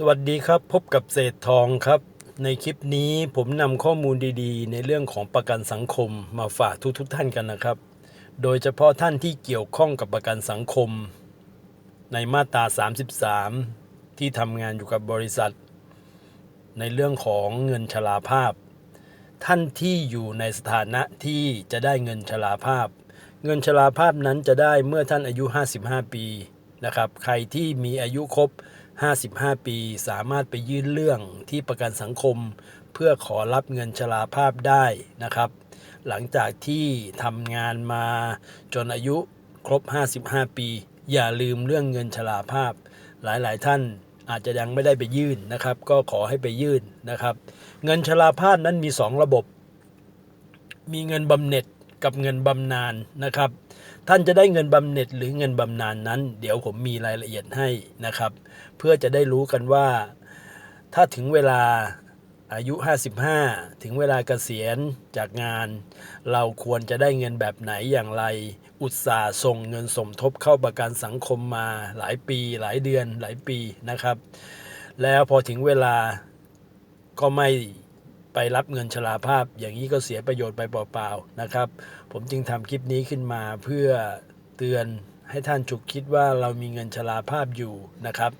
สวัสดีครับพบกับเศรษฐทองครับ ในคลิปนี้ผมนำข้อมูลดีๆ ในเรื่องของประกันสังคมมาฝากทุกๆทท่านกันนะครับ โดยเฉพาะท่านที่เกี่ยวข้องกับประกันสังคม ในมาตรา 33 ที่ทำงานอยู่กับบริษัท ในเรื่องของเงินชราภาพ ท่านที่อยู่ในสถานะที่จะได้เงินชราภาพ เงินชราภาพนั้นจะได้เมื่อท่านอายุ 55 ปีนะครับ ใครที่มีอายุครบ 55 ปี สามารถไปยื่นเรื่องที่ประกันสังคม เพื่อขอรับเงินชราภาพได้นะครับ หลังจากที่ทำงานมาจนอายุครบ 55 ปี อย่าลืมเรื่องเงินชราภาพ หลายๆ ท่านอาจจะยังไม่ได้ไปยื่นนะครับ ก็ขอให้ไปยื่นนะครับ เงินชราภาพนั้นมี 2 ระบบ มีเงินบำเหน็จ กับเงินบำนาญนะครับ ท่านจะได้เงินบำเหน็จหรือเงินบำนาญนั้น เดี๋ยวผมมีรายละเอียดให้นะครับ เพื่อจะได้รู้กันว่า ถ้าถึงเวลาอายุ 55 ถึงเวลาเกษียณจากงาน เราควรจะได้เงินแบบไหนอย่างไร อุตสาห์ส่งเงินสมทบเข้าประกันสังคมมาหลายปี หลายเดือนหลายปีนะครับ แล้วพอถึงเวลาก็ไม่ ไปรับเงินชราภาพ อย่างนี้ก็เสียประโยชน์ไปเปล่าๆนะครับ ผมจึงทำคลิปนี้ขึ้นมาเพื่อเตือนให้ท่านฉุกคิดว่าเรามีเงินชราภาพอยู่นะครับ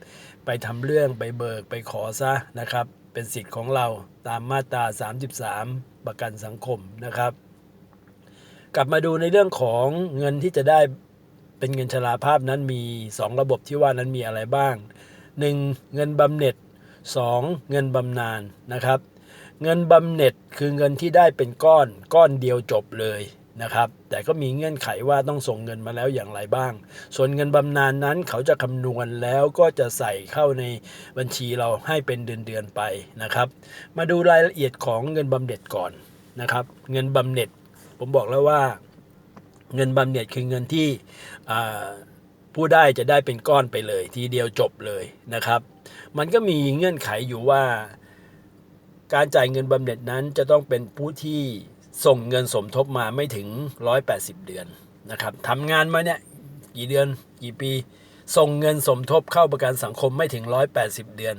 ไปทำเรื่องไปเบิกไปขอซะนะครับ เป็นสิทธิ์ของเราตามมาตรา 33 ประกันสังคมนะครับ กลับมาดูในเรื่องของเงินที่จะได้เป็นเงินชราภาพนั้นมี 2 ระบบที่ว่านั้นมีอะไรบ้าง 1. เงินบำเหน็จ 2. เงินบำนาญนะครับ เงินบำเหน็จคือเงินที่ได้เป็นก้อนก้อนเดียวจบเลยนะครับแต่ก็มีเงื่อนไขว่าต้องส่งเงินมาแล้วอย่างไรบ้าง ส่วนเงินบำนาญนั้นเขาจะคำนวณแล้วก็จะใส่เข้าในบัญชีเราให้เป็นเดือนๆไปนะครับ มาดูรายละเอียดของเงินบำเหน็จก่อนนะครับ เงินบำเหน็จผมบอกแล้วว่า เงินบำเหน็จคือเงินที่ผู้ได้จะได้เป็นก้อนไปเลย ทีเดียวจบเลยนะครับ มันก็มีเงื่อนไขอยู่ว่า การจ่ายเงินบำเหน็จนั้นจะต้องเป็นผู้ที่ส่งเงินสมทบมาไม่ถึง 180 เดือนนะครับทำงานมาเนี่ยกี่เดือนกี่ปี ส่งเงินสมทบเข้าประกันสังคมไม่ถึง 180 เดือน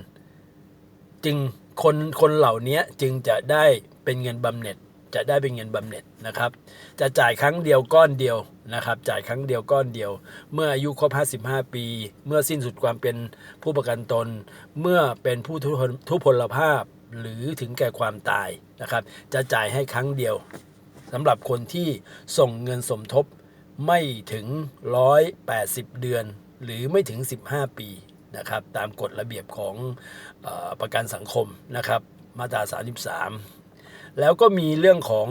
จึงคนคนเหล่านี้จึงจะได้เป็นเงินบำเหน็จจะได้เป็นเงินบำเหน็จนะครับ จะจ่ายครั้งเดียวก้อนเดียวนะครับ จ่ายครั้งเดียวก้อนเดียว เมื่ออายุครบ 55 ปี เมื่อสิ้นสุดความเป็นผู้ประกันตน เมื่อเป็นผู้ทุพพลทุพพลภาพ หรือถึงแก่ความตายนะครับ จะจ่ายให้ครั้งเดียวสำหรับคนที่ส่งเงินสมทบไม่ถึง 180 เดือน หรือไม่ถึง 15 ปีนะครับ ตามกฎระเบียบของออประกันสังคมนะครับ มาตรา 33 แล้วก็มีเรื่องของ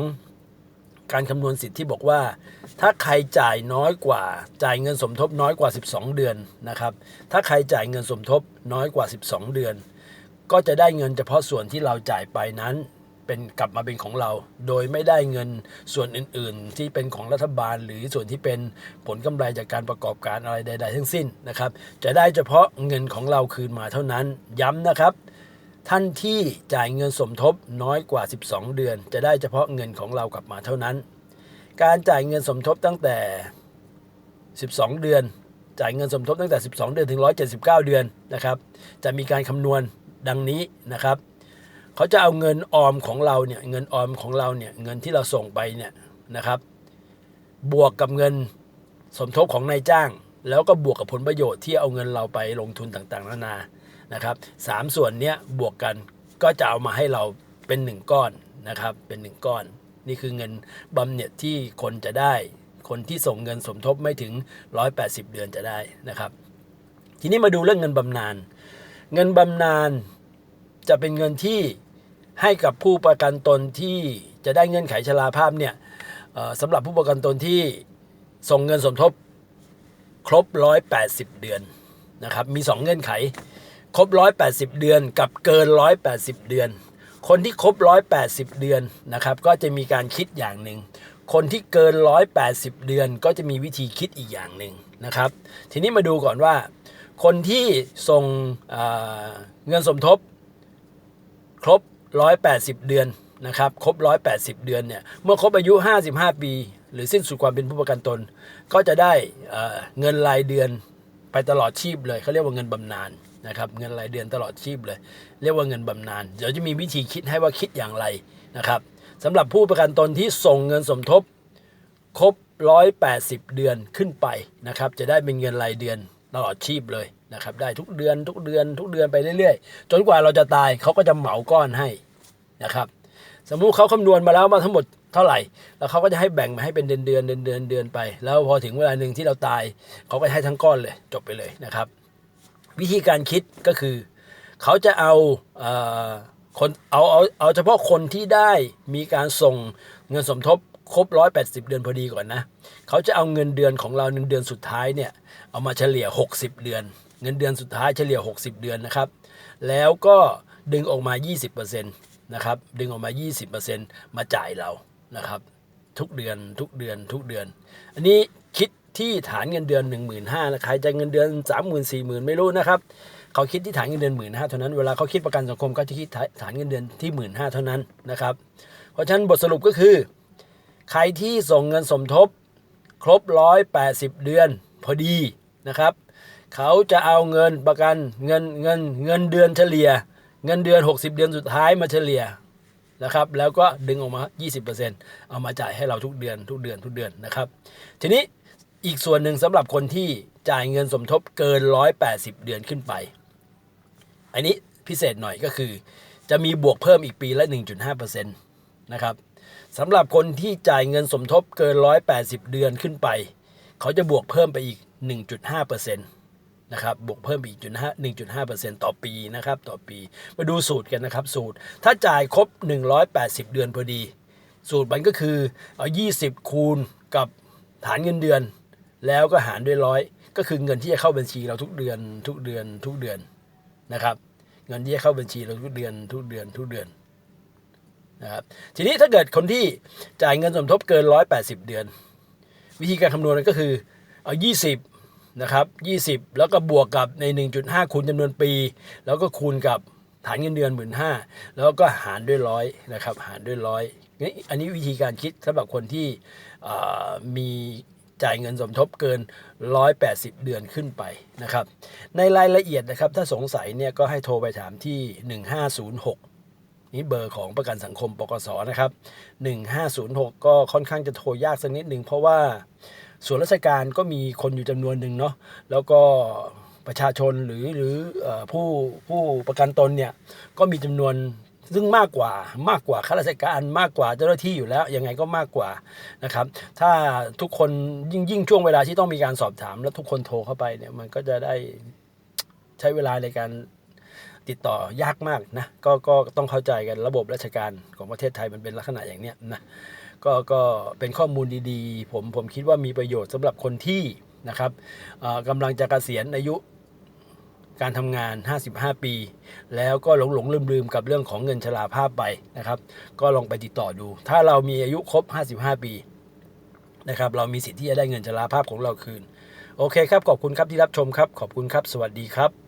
การคำนวณสิทธิ์ที่บอกว่า ถ้าใครจ่ายน้อยกว่า จ่ายเงินสมทบน้อยกว่า 12 เดือนนะครับ ถ้าใครจ่ายเงินสมทบน้อยกว่า 12 เดือน ก็จะได้เงินเฉพาะส่วนที่เราจ่ายไปนั้น เป็นกลับมาเป็นของเรา โดยไม่ได้เงินส่วนอื่น ๆ ที่เป็นของรัฐบาล หรือส่วนที่เป็นผลกำไรจากการประกอบการอะไรใด ๆ ทั้งสิ้นนะครับ จะได้เฉพาะเงินของเราคืนมาเท่านั้นย้ำนะครับท่านที่จ่ายเงินสมทบน้อยกว่า 12 เดือน จะได้เฉพาะเงินของเรากลับมาเท่านั้น การจ่ายเงินสมทบตั้งแต่ 12 เดือน จ่ายเงินสมทบตั้งแต่ 12 เดือนถึง 179 เดือนนะครับ จะมีการคำนวณ ดังนี้นะครับ เขาจะเอาเงินออมของเราเนี่ยเงินออมของเราเนี่ยเงินที่เราส่งไปเนี่ยนะครับ บวกกับเงินสมทบของนายจ้าง แล้วก็บวกกับผลประโยชน์ที่เอาเงินเราไปลงทุนต่างๆ นานานะครับสามส่วนเนี้ยบวกกันก็จะเอามาให้เราเป็นหนึ่งก้อนนะครับ เป็นหนึ่งก้อน นี่คือเงินบำเหน็จที่คนจะได้ คนที่ส่งเงินสมทบไม่ถึง 180 เดือนจะได้นะครับ ทีนี้มาดูเรื่องเงินบำนาญ เงินบำนาญจะเป็นเงินที่ให้กับผู้ประกันตนที่จะได้เงื่อนไขชราภาพเนี่ยสำหรับผู้ประกันตนที่ส่งเงินสมทบครบ 180 เดือนนะครับมี 2 เงื่อนไข ครบ 180 เดือนกับเกิน 180 เดือน คนที่ครบ 180 เดือนนะครับก็จะมีการคิดอย่างหนึ่งคนที่เกิน 180 เดือนก็จะมีวิธีคิดอีกอย่างหนึ่งนะครับ ทีนี้มาดูก่อนว่า คนที่ส่งเงินสมทบ ครบ 180 เดือนนะครับครบ 180 เดือนเนี่ยเมื่อครบอายุ 55 ปี หรือสิ้นสุดความเป็นผู้ประกันตน ก็จะได้เอ่อเงินรายเดือนไปตลอดชีพเลยเขาเรียกว่าเงินบำนาญนะครับเงินรายเดือนตลอดชีพเลย เรียกว่าเงินบำนาญเดี๋ยวจะมีวิธีคิดให้ว่าคิดอย่างไรนะครับสำหรับผู้ประกันตนที่ส่งเงินสมทบ ครบ 180 เดือนขึ้นไปนะครับจะได้เป็นเงินรายเดือน ตลอดชีพเลยนะครับ ได้ทุกเดือนทุกเดือนทุกเดือนไปเรื่อยๆ จนกว่าเราจะตายเขาก็จะเหมาก้อนให้นะครับ สมมุติเขาคำนวณมาแล้วมาทั้งหมดเท่าไหร่ แล้วเขาก็จะให้แบ่งมาให้เป็นเดือนเดือนเดือนเดือนเดือนไป แล้วพอถึงเวลาหนึ่งที่เราตายเขาก็ให้ทั้งก้อนเลยจบไปเลยนะครับ วิธีการคิดก็คือเขาจะเอาเอ่อคนเอาเอาเอาเฉพาะคนที่ได้มีการส่งเงินสมทบ ครบ180เดือนพอดีก่อนนะเขาจะเอาเงินเดือนของเราเงินเดือนสุดท้ายเนี่ยเอามาเฉลี่ย 60 เดือน เงินเดือนสุดท้ายเฉลี่ย 60 เดือนนะครับ แล้วก็ดึงออกมา 20%นะครับดึงออกมา 20%มาจ่ายเรานะครับทุกเดือนทุกเดือนทุกเดือน อันนี้คิดที่ฐานเงินเดือน 1 5ื่นนะใครจะเงินเดือน 3 0 0 0 0 4 0,000 ไม่รู้นะครับเขาคิดที่ฐานเงินเดือน1 5ื่นห้าเท่านั้นเวลาเขาคิดประกันสังคมก็จะคิดฐานเงินเดือนที่1 5ื่นห้าเท่านั้นนะครับเพราะฉะนั้นบทสรุปก็คือ ใครที่ส่งเงินสมทบครบ 180 เดือนพอดีนะครับ เขาจะเอาเงินประกันเงินเงินเงินเดือนเฉลี่ย เงินเดือน 60 เดือนสุดท้ายมาเฉลี่ยนะครับ แล้วก็ดึงออกมา 20%เอามาจ่ายให้เราทุกเดือนทุกเดือนทุกเดือนนะครับ ทีนี้อีกส่วนหนึ่งสำหรับคนที่จ่ายเงินสมทบเกิน 180 เดือนขึ้นไป อันนี้พิเศษหน่อยก็คือ จะมีบวกเพิ่มอีกปีละ 1.5%นะครับ สำหรับคนที่จ่ายเงินสมทบเกิน 180 เดือนขึ้นไป เขาจะบวกเพิ่มไปอีก 1.5%นะครับบวกเพิ่มไปอีก1.5%ต่อปีนะครับต่อปี มาดูสูตรกันนะครับสูตร ถ้าจ่ายครบ 180 เดือนพอดี สูตรมันก็คือเอา 20 คูณกับฐานเงินเดือน แล้วก็หารด้วยร้อยก็คือเงินที่จะเข้าบัญชีเราทุกเดือนทุกเดือนทุกเดือนนะครับ เงินที่จะเข้าบัญชีเราทุกเดือนทุกเดือนทุกเดือน นะครับทีนี้ถ้าเกิดคนที่จ่ายเงินสมทบเกิน 180 เดือน วิธีการคำนวณก็คือเอา 20 นะครับ 20 แล้วก็บวกกับใน 1.5 คูณจำนวนปี แล้วก็คูณกับฐานเงินเดือน 1 5ื่นแล้วก็หารด้วยร้อยนะครับหารด้วยร้อยนี่อันนี้วิธีการคิดสำหรับคนที่มีจ่ายเงินสมทบเกิน 180 เดือนขึ้นไปนะครับ ในรายละเอียดนะครับ ถ้าสงสัยเนี่ยก็ให้โทรไปถามที่ 1506 นี่เบอร์ของประกันสังคมปกสนะครับ 1506 ก็ค่อนข้างจะโทรยากสักนิดหนึ่งเพราะว่าส่วนราชการก็มีคนอยู่จำนวนหนึ่งเนาะแล้วก็ประชาชนหรือหรือผู้ผู้ประกันตนเนี่ยก็มีจำนวนซึ่งมากกว่ามากกว่าข้าราชการมากกว่าเจ้าหน้าที่อยู่แล้วยังไงก็มากกว่านะครับ ถ้าทุกคนยิ่งยิ่งช่วงเวลาที่ต้องมีการสอบถาม แล้วทุกคนโทรเข้าไปเนี่ยมันก็จะได้ใช้เวลาในการ ติดต่อยากมากนะก็ก็ต้องเข้าใจกันระบบราชการของประเทศไทยมันเป็นลักษณะอย่างเนี้ยนะก็ก็เป็นข้อมูลดีๆ ผมผมคิดว่ามีประโยชน์สำหรับคนที่นะครับกำลังจะเกษียณอายุการทำงาน 55 ปี แล้วก็หลงหลงลืมลืมกับเรื่องของเงินชราภาพไปนะครับ ก็ลองไปติดต่อดู ถ้าเรามีอายุครบ 55 ปีนะครับเรามีสิทธิ์ที่จะได้เงินชราภาพของเราคืน โอเคครับ ขอบคุณครับที่รับชมครับ ขอบคุณครับ สวัสดีครับ